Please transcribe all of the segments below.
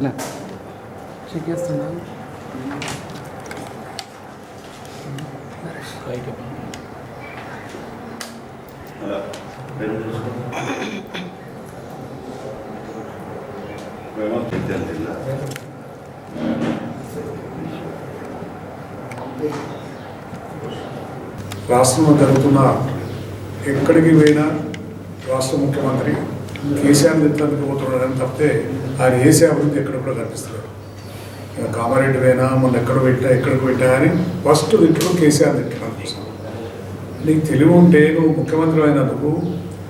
అన్న చెక్ చేస్తున్నాను రాష్ట్రంలో జరుగుతున్న ఎక్కడికి పోయినా రాష్ట్ర ముఖ్యమంత్రి కేసీఆర్ ఎత్తులకు పోతున్నాడని తప్పితే ఆయన ఏసీ అభివృద్ధి ఎక్కడ కూడా కనిపిస్తున్నాడు ఇక కామారెడ్డి పోయినా మొన్న ఎక్కడ పెట్టా ఎక్కడికి పెట్టా అని ఫస్ట్ తిట్టడం కేసీఆర్ తిట్టడం అనిపిస్తుంది. నీకు తెలివి ఉంటే నువ్వు ముఖ్యమంత్రి అయినందుకు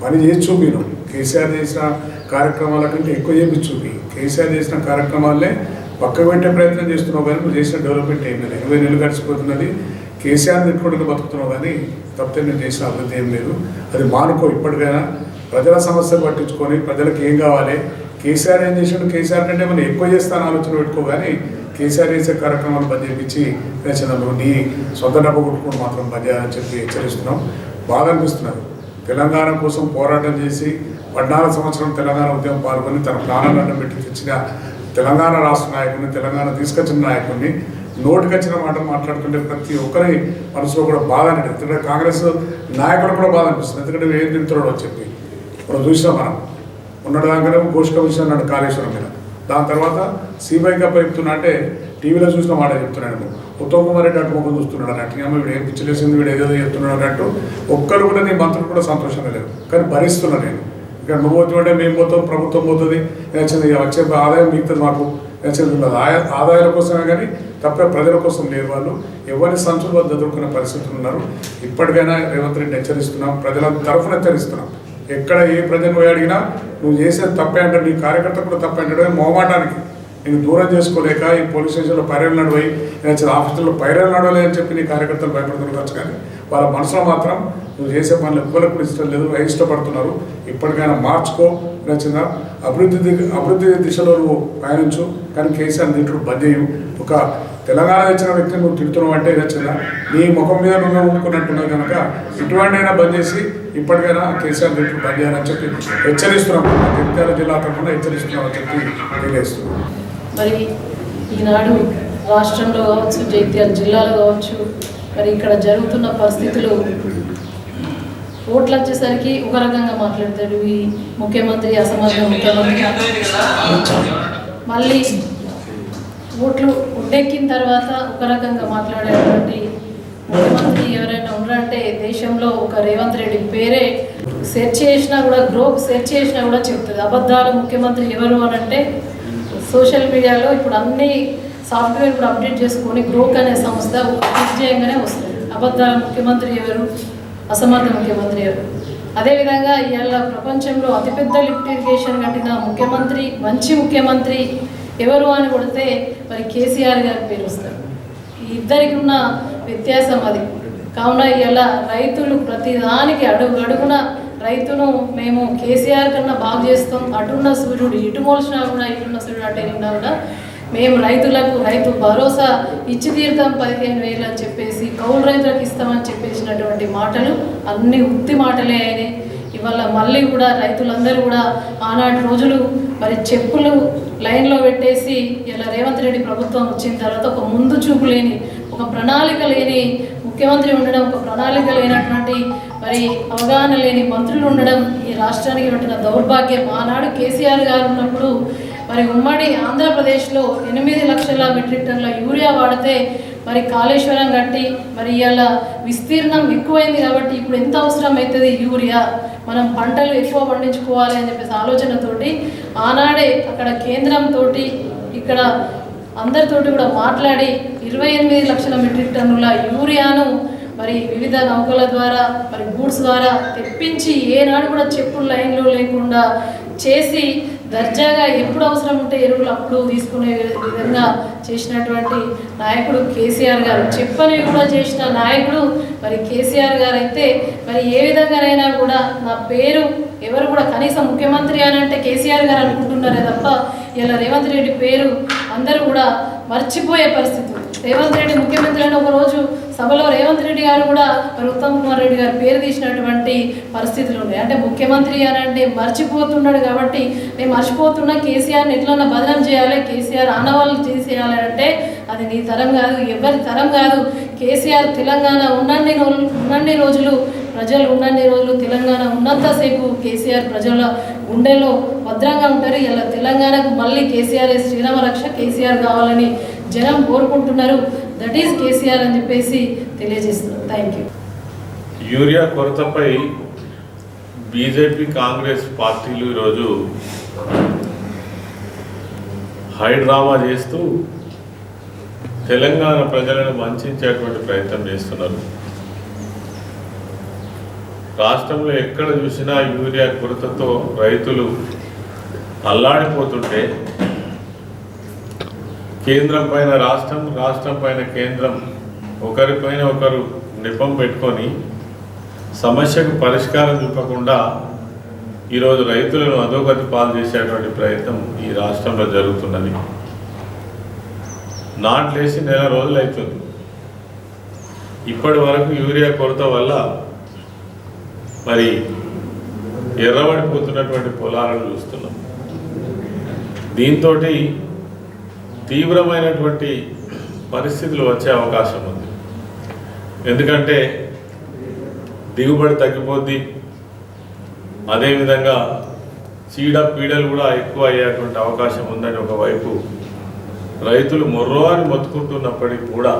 పని చేసి చూపిను. కేసీఆర్ చేసిన కార్యక్రమాల కంటే ఎక్కువ చేసి చూపి. కేసీఆర్ చేసిన కార్యక్రమాలే పక్క పెట్టే ప్రయత్నం చేస్తున్నావు కానీ నువ్వు చేసిన డెవలప్మెంట్ ఏం లేదు. ఇరవై నెలలు గడిచిపోతున్నది. కేసీఆర్ తిట్టుకుంటూ బతుకుతున్నావు కానీ తప్పితే నేను చేసిన అభివృద్ధి ఏం లేదు. అది మానుకో ఇప్పటికైనా. ప్రజల సమస్యలు పట్టించుకొని ప్రజలకు ఏం కావాలి? కేసీఆర్ ఏం చేసాడు? కేసీఆర్ కంటే మనం ఎక్కువ చేస్తాను ఆలోచన పెట్టుకో కానీ కేసీఆర్ చేసే కార్యక్రమాలు బంద్ చేయించి రచనలు నీ సొంత డబ్బు కొట్టుకుని మాత్రం బంద్ చేయాలని చెప్పి హెచ్చరిస్తున్నాం. బాగా అనిపిస్తున్నది తెలంగాణ కోసం పోరాటం చేసి పద్నాలుగు సంవత్సరం తెలంగాణ ఉద్యమం పాల్గొని తన ప్రాణాలను అడ్డం పెట్టి తెచ్చిన తెలంగాణ రాష్ట్ర నాయకుడిని తెలంగాణ తీసుకొచ్చిన నాయకుడిని నోటికొచ్చిన మాట మాట్లాడుతుంటే ప్రతి ఒక్కరి మనసులో కూడా బాధ అనిపిస్తుంది ఎందుకంటే కాంగ్రెస్ నాయకుడు కూడా బాధ అనిపిస్తుంది. ఎందుకంటే నువ్వు ఏం అని చెప్పి. మనం చూసినాం మనం ఉన్నటి దాకా ఘోష్ కమిషన్ అన్నాడు కాళేశ్వరం మీద. దాని తర్వాత సిబిఐ కప్ప చెప్తున్నా అంటే టీవీలో చూసిన మాట చెప్తున్నాడు ఉత్తమ్ కుమార్ రెడ్డి అటు ముఖం చూస్తున్నాడు అన్నట్టు. ఏమో వీడు ఏం పిచ్చలేసింది వీడు ఏదో చెప్తున్నాడు అన్నట్టు. ఒక్కరు కూడా నీ మంత్రులు కూడా సంతోషంగా లేదు. కానీ భరిస్తున్నా నేను. ఇక్కడ నువ్వు పోతుంటే మేము పోతాం ప్రభుత్వం పోతుంది. నచ్చింది ఇక వచ్చే ఆదాయం మిగుతుంది మాకు. నచ్చింది ఉండదు ఆదాయాల కోసమే కానీ తప్ప ప్రజల కోసం లేరు వాళ్ళు. ఎవరి సంచులు వద్ద పరిస్థితులు ఉన్నారు. ఇప్పటికైనా రేవంత్ రెడ్డి హెచ్చరిస్తున్నాం. ప్రజల తరఫున హెచ్చరిస్తున్నాం. ఎక్కడ ఏ ప్రజలు పోయి అడిగినా నువ్వు చేసేది తప్పే అంటే నీ కార్యకర్త కూడా తప్పే అంటే మోమాటానికి నేను దూరం చేసుకోలేక ఈ పోలీస్ స్టేషన్లో పైరలు నడవయి నేను ఆఫీసుల్లో పైరలు నడవలే అని చెప్పి నీ కార్యకర్తలు భయపడుతున్నారు కానీ వాళ్ళ మనసులో మాత్రం నువ్వు చేసే పనులు ఎవ్వరికి కూడా ఇష్టం లేదు ఇష్టపడుతున్నారు. ఇప్పటికైనా మార్చుకో నచ్చిన అభివృద్ధి అభివృద్ధి దిశలో నువ్వు పయనించు. కానీ కేసీఆర్ తిట్టుడు బంద్ చేయు. ఒక తెలంగాణ తెచ్చిన వ్యక్తిని నువ్వు తిడుతున్నావు అంటే నచ్చిన నీ ముఖం మీద నువ్వు ఊరుకున్నట్టున్నావు కనుక ఇటువంటి అయినా బంద్ చేసి ఇప్పటికైనా కేసీఆర్ రేట్లు బంద్ చేయాలని చెప్పి హెచ్చరిస్తున్నాం. జగిత్యాల జిల్లా తరఫున హెచ్చరిస్తున్నామని చెప్పి తెలియజేస్తున్నాం. మరి ఈనాడు రాష్ట్రంలో కావచ్చు జగిత్యాల జిల్లాలో కావచ్చు మరి ఇక్కడ జరుగుతున్న పరిస్థితులు ఓట్లు వచ్చేసరికి ఒక రకంగా మాట్లాడతాడు ఈ ముఖ్యమంత్రి అసమర్థ ముఖ్యమంత్రి. మళ్ళీ ఓట్లు ఉడ్డెక్కిన తర్వాత ఒక రకంగా మాట్లాడేటువంటి ముఖ్యమంత్రి ఎవరైనా ఉన్నారంటే దేశంలో ఒక రేవంత్ రెడ్డి పేరే సెర్చ్ చేసినా కూడా గ్రూప్ సెర్చ్ చేసినా కూడా చెప్తుంది. అబద్ధాలు ముఖ్యమంత్రి ఎవరు అని అంటే సోషల్ మీడియాలో ఇప్పుడు అన్ని సాఫ్ట్వేర్ కూడా అప్డేట్ చేసుకొని గ్రోక్ అనే సంస్థ ఒక క్లిక్ వస్తుంది. అబద్ధాల ముఖ్యమంత్రి ఎవరు? అసమర్థ ముఖ్యమంత్రి ఎవరు? అదేవిధంగా ఇవాళ ప్రపంచంలో అతిపెద్ద లిఫ్ట్ ఇరిగేషన్ కట్టిన ముఖ్యమంత్రి మంచి ముఖ్యమంత్రి ఎవరు అని కొడితే మరి కేసీఆర్ గారి పేరు వస్తారు ఈ ఇద్దరికి ఉన్న వ్యత్యాసం అది. కావున ఇలా రైతులు ప్రతిదానికి అడుగు అడుగున రైతును మేము కేసీఆర్ కన్నా బాగు చేస్తాం. అటున్న సూర్యుడు ఇటు మోల్చినా కూడా ఇటున్న సూర్యుడు అంటే ఉన్నా కూడా మేము రైతులకు రైతు భరోసా ఇచ్చి తీరుతాం పదిహేను వేలు అని చెప్పేసి కౌలు రైతులకు ఇస్తామని చెప్పేసినటువంటి మాటలు అన్ని ఉత్తి మాటలే అయినాయి. ఇవాళ మళ్ళీ కూడా రైతులందరూ కూడా ఆనాటి రోజులు మరి చెప్పులు లైన్లో పెట్టేసి ఇలా రేవంత్ రెడ్డి ప్రభుత్వం వచ్చిన తర్వాత ఒక ముందు చూపు లేని ఒక ప్రణాళిక లేని ముఖ్యమంత్రి ఉండడం ఒక ప్రణాళిక లేనటువంటి మరి అవగాహన లేని మంత్రులు ఉండడం ఈ రాష్ట్రానికి పట్టిన దౌర్భాగ్యం. ఆనాడు కేసీఆర్ గారు ఉన్నప్పుడు మరి ఉమ్మడి ఆంధ్రప్రదేశ్లో ఎనిమిది లక్షల మెట్రిక్ టన్నుల యూరియా వాడితే మరి కాళేశ్వరం కట్టి మరి ఇవాళ విస్తీర్ణం ఎక్కువైంది కాబట్టి ఇప్పుడు ఎంత అవసరం అవుతుంది యూరియా? మనం పంటలు ఎక్కువ పండించుకోవాలి అని చెప్పేసి ఆలోచనతోటి ఆనాడే అక్కడ కేంద్రంతో ఇక్కడ అందరితోటి కూడా మాట్లాడి ఇరవై ఎనిమిది లక్షల మెట్రిక్ టన్నుల యూరియాను మరి వివిధ నౌకల ద్వారా మరి గూడ్స్ ద్వారా తెప్పించి ఏనాడు కూడా చెప్పులు లైన్లో లేకుండా చేసి దర్జాగా ఎప్పుడు అవసరం ఉంటే ఎరువులు అప్పుడు తీసుకునే విధంగా చేసినటువంటి నాయకుడు కేసీఆర్ గారు. చెప్పనివి కూడా చేసిన నాయకుడు మరి కేసీఆర్ గారు అయితే మరి ఏ విధంగానైనా కూడా నా పేరు ఎవరు కూడా కనీసం ముఖ్యమంత్రి అని అంటే కేసీఆర్ గారు అనుకుంటున్నారే తప్ప ఇలా రేవంత్ రెడ్డి పేరు అందరూ కూడా మర్చిపోయే పరిస్థితి. రేవంత్ రెడ్డి ముఖ్యమంత్రి అని ఒక రోజు సభలో రేవంత్ రెడ్డి గారు కూడా మరి ఉత్తమ్ కుమార్ రెడ్డి గారు పేరు తీసినటువంటి పరిస్థితులు ఉన్నాయి. అంటే ముఖ్యమంత్రి అని అంటే మర్చిపోతున్నాడు కాబట్టి నేను మర్చిపోతున్నా కేసీఆర్ని ఎట్లన్నా బదనం చేయాలి కేసీఆర్ ఆనవాళ్ళు చేసేయాలి అంటే అది నీ తరం కాదు ఎవరి తరం కాదు. కేసీఆర్ తెలంగాణ ఉన్నన్ని రోజులు ఉన్నన్ని రోజులు ప్రజలు ఉన్నన్ని రోజులు. తెలంగాణ ఉన్నంతసేపు కేసీఆర్ ప్రజల గుండెలో భద్రంగా ఉంటారు. ఇలా తెలంగాణకు మళ్ళీ కేసీఆర్ శ్రీరామ రక్ష కేసీఆర్ కావాలని జనం కోరుకుంటున్నారు. దట్ ఈస్ కేసీఆర్ అని చెప్పేసి తెలియజేస్తున్నారు. థ్యాంక్ యూ యూరియా కొరతపై బీజేపీ కాంగ్రెస్ పార్టీలు ఈరోజు హైడ్రామా చేస్తూ తెలంగాణ ప్రజలను వంచేటువంటి ప్రయత్నం చేస్తున్నారు. రాష్ట్రంలో ఎక్కడ చూసినా యూరియా కొరతతో రైతులు అల్లాడిపోతుంటే కేంద్రం పైన రాష్ట్రం రాష్ట్రం పైన కేంద్రం ఒకరిపైన ఒకరు నిపం పెట్టుకొని సమస్యకు పరిష్కారం చూపకుండా ఈరోజు రైతులను అధోగతి పాలు చేసేటువంటి ప్రయత్నం ఈ రాష్ట్రంలో జరుగుతున్నది. నాట్లేసి నెల రోజులు అవుతుంది ఇప్పటి వరకు యూరియా కొరత వల్ల మరి ఎర్రబడిపోతున్నటువంటి పొలాలను చూస్తున్నాం. దీంతో తీవ్రమైనటువంటి పరిస్థితులు వచ్చే అవకాశం ఉంది. ఎందుకంటే దిగుబడి తగ్గిపోద్ది. అదేవిధంగా చీడ పీడలు కూడా ఎక్కువ అయ్యేటువంటి అవకాశం ఉందని ఒకవైపు రైతులు మొర్రోని మొత్తుకుంటున్నప్పటికీ కూడా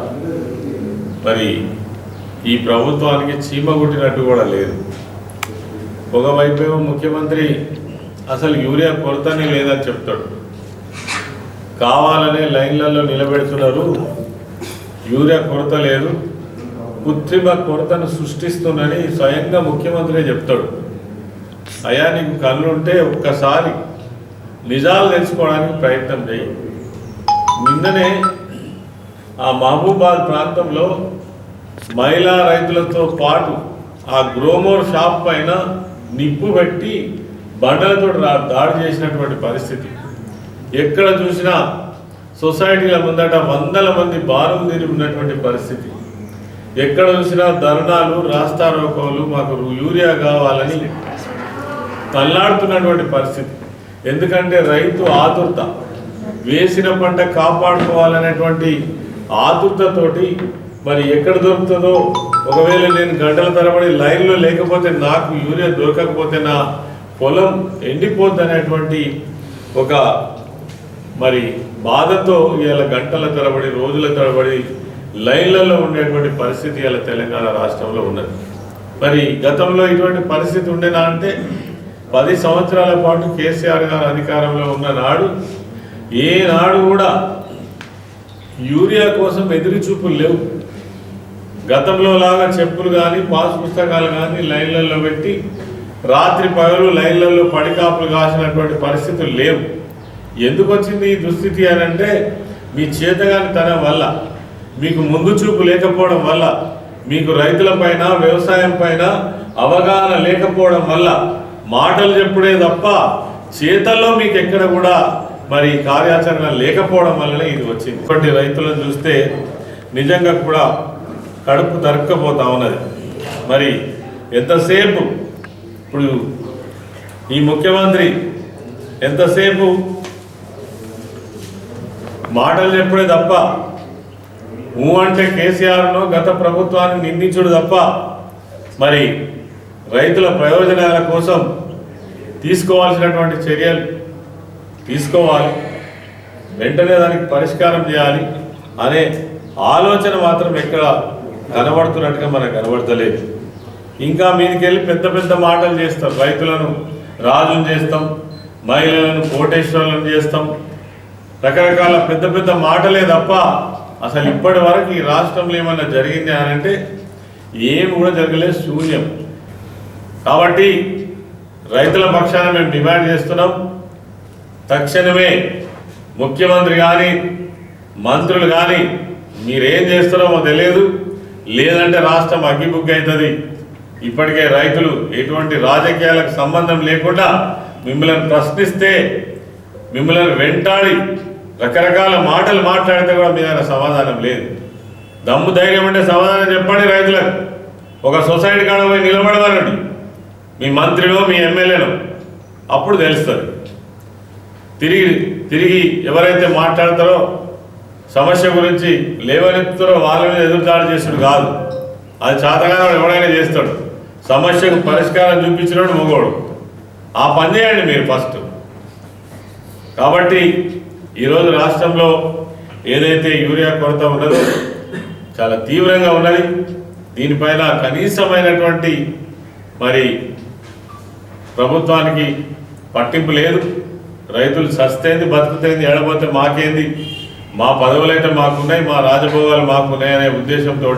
మరి ఈ ప్రభుత్వానికి చీమ కొట్టినట్టు కూడా లేదు. ఒకవైపేమో ముఖ్యమంత్రి. అసలు యూరియా కొరతనే లేదని చెప్తాడు. కావాలనే లైన్లలో నిలబెడుతున్నారు. యూరియా కొరత లేదు. కృత్రిమ కొరతను సృష్టిస్తుందని స్వయంగా ముఖ్యమంత్రి చెప్తాడు. అయా నీకు కళ్ళుంటే ఒక్కసారి నిజాలు తెలుసుకోవడానికి ప్రయత్నం చేయి. నిన్ననే ఆ మహబూబాద్ ప్రాంతంలో మహిళా రైతులతో పాటు ఆ గ్రోమోర్ షాప్ పైన నిప్పు పెట్టి బండలతో దాడి చేసినటువంటి పరిస్థితి. ఎక్కడ చూసినా సొసైటీల ముందట వందల మంది బారులు తీరి ఉన్నటువంటి పరిస్థితి. ఎక్కడ చూసినా ధర్నాలు రాస్తారోకోలు మాకు యూరియా కావాలని తల్లాడుతున్నటువంటి పరిస్థితి. ఎందుకంటే రైతు ఆతురత వేసిన పంట కాపాడుకోవాలనేటువంటి ఆతురతతోటి మరి ఎక్కడ దొరుకుతుందో ఒకవేళ నేను గంటల తరబడి లైన్లో లేకపోతే నాకు యూరియా దొరకకపోతే నా పొలం ఎండిపోద్ది అనేటువంటి ఒక మరి బాధతో ఇవాళ గంటల తరబడి రోజుల తరబడి లైన్లలో ఉండేటువంటి పరిస్థితి ఇలా తెలంగాణ రాష్ట్రంలో ఉన్నది. మరి గతంలో ఇటువంటి పరిస్థితి ఉండేనా అంటే పది సంవత్సరాల పాటు కేసీఆర్ గారు అధికారంలో ఉన్న నాడు ఏ నాడు కూడా యూరియా కోసం ఎదురుచూపులు లేవు. గతంలో లాగా చెప్పులు కానీ పాస్ పుస్తకాలు కానీ లైన్లలో పెట్టి రాత్రి పగలు లైన్లలో పడికాపులు కాసినటువంటి పరిస్థితులు లేవు. ఎందుకు వచ్చింది ఈ దుస్థితి అని అంటే మీ చేతగాని తనం వల్ల మీకు ముందు చూపు లేకపోవడం వల్ల మీకు రైతుల పైన వ్యవసాయం పైన అవగాహన లేకపోవడం వల్ల మాటలు చెప్పుడే తప్ప చేతల్లో మీకు ఎక్కడ కూడా మరి కార్యాచరణ లేకపోవడం వల్లనే ఇది వచ్చింది. ఇప్పటి రైతులను చూస్తే నిజంగా కూడా కడుపు తరక్కపోతా ఉన్నది. మరి ఎంతసేపు? ఇప్పుడు ఈ ముఖ్యమంత్రి ఎంతసేపు? మాటలు చెప్పుడే తప్ప ఊ అంటే కేసీఆర్ను గత ప్రభుత్వాన్ని నిందించుడు తప్ప మరి రైతుల ప్రయోజనాల కోసం తీసుకోవాల్సినటువంటి చర్యలు తీసుకోవాలి. వెంటనే దానికి పరిష్కారం చేయాలి అనే ఆలోచన మాత్రం ఎక్కడ కనబడుతున్నట్టుగా మనకు కనబడతలేదు. ఇంకా మీదికెళ్ళి పెద్ద పెద్ద మాటలు చేస్తాం. రైతులను రాజును చేస్తాం. మహిళలను కోటేశ్వరులను చేస్తాం. రకరకాల పెద్ద పెద్ద మాటలే తప్ప అసలు ఇప్పటి వరకు ఈ రాష్ట్రంలో ఏమన్నా జరిగింది అని అంటే ఏమి కూడా జరగలేదు. శూన్యం. కాబట్టి రైతుల పక్షాన మేము డిమాండ్ చేస్తున్నాం. తక్షణమే ముఖ్యమంత్రి కానీ మంత్రులు కానీ మీరేం చేస్తారో తెలియదు. లేదంటే రాష్ట్రం అగ్గిబుగ్గి అవుతుంది. ఇప్పటికే రైతులు ఎటువంటి రాజకీయాలకు సంబంధం లేకుండా మిమ్మల్ని ప్రశ్నిస్తే మిమ్మల్ని వెంటాడి రకరకాల మాటలు మాట్లాడితే కూడా మీ దగ్గర సమాధానం లేదు. దమ్ము ధైర్యం అంటే సమాధానం చెప్పండి రైతులకు. ఒక సొసైటీ కాడ పోయి నిలబడవాలండి మీ మంత్రిలో మీ ఎమ్మెల్యేలో అప్పుడు తెలుస్తుంది. తిరిగి తిరిగి ఎవరైతే మాట్లాడతారో సమస్య గురించి లేవనెత్తుతారో వాళ్ళ మీద ఎదురుదాడి చేసాడు కాదు. అది చేతగానే ఎవడైనా చేస్తాడు. సమస్యకు పరిష్కారం చూపించినాడు మగోడు. ఆ పని చేయండి మీరు ఫస్ట్. కాబట్టి ఈరోజు రాష్ట్రంలో ఏదైతే యూరియా కొరత ఉన్నదో చాలా తీవ్రంగా ఉన్నది. దీనిపైన కనీసమైనటువంటి మరి ప్రభుత్వానికి పట్టింపు లేదు. రైతులు సస్తేంది బతుకుతేంది ఎడబోతే మాకేంది? మా పదవులైతే మాకున్నాయి మా రాజభోగాలు మాకున్నాయి అనే ఉద్దేశంతో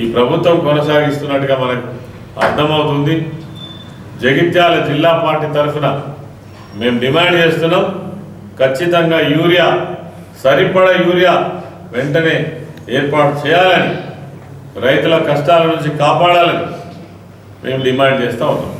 ఈ ప్రభుత్వం కొనసాగిస్తున్నట్టుగా మనకు అర్థమవుతుంది. జగిత్యాల జిల్లా పార్టీ తరఫున మేము డిమాండ్ చేస్తున్నాం ఖచ్చితంగా యూరియా సరిపడా యూరియా వెంటనే ఏర్పాటు చేయాలని రైతుల కష్టాల నుంచి కాపాడాలని మేము డిమాండ్ చేస్తూ ఉన్నాం.